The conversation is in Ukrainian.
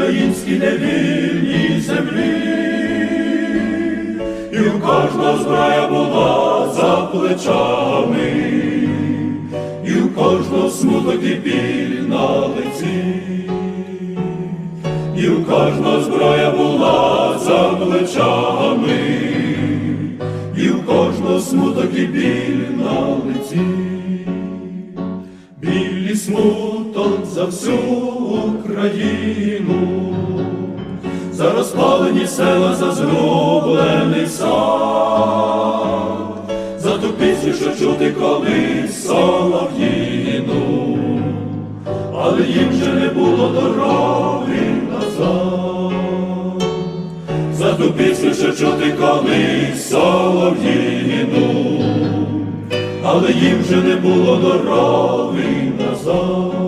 українській невільній землі, і у кожного зброя була за плечами, і у кожного смуток і біль на лиці, і у кожного зброя була за плечами, і у кожного смуток і біль смуток за всю Україну, за розпалені села, за зрублений сад, за ту пісню, що чути колись солов'їну, але їм вже не було дороги назад, за ту пісню, що чути колись солов'їну але їм вже не було дороги назад.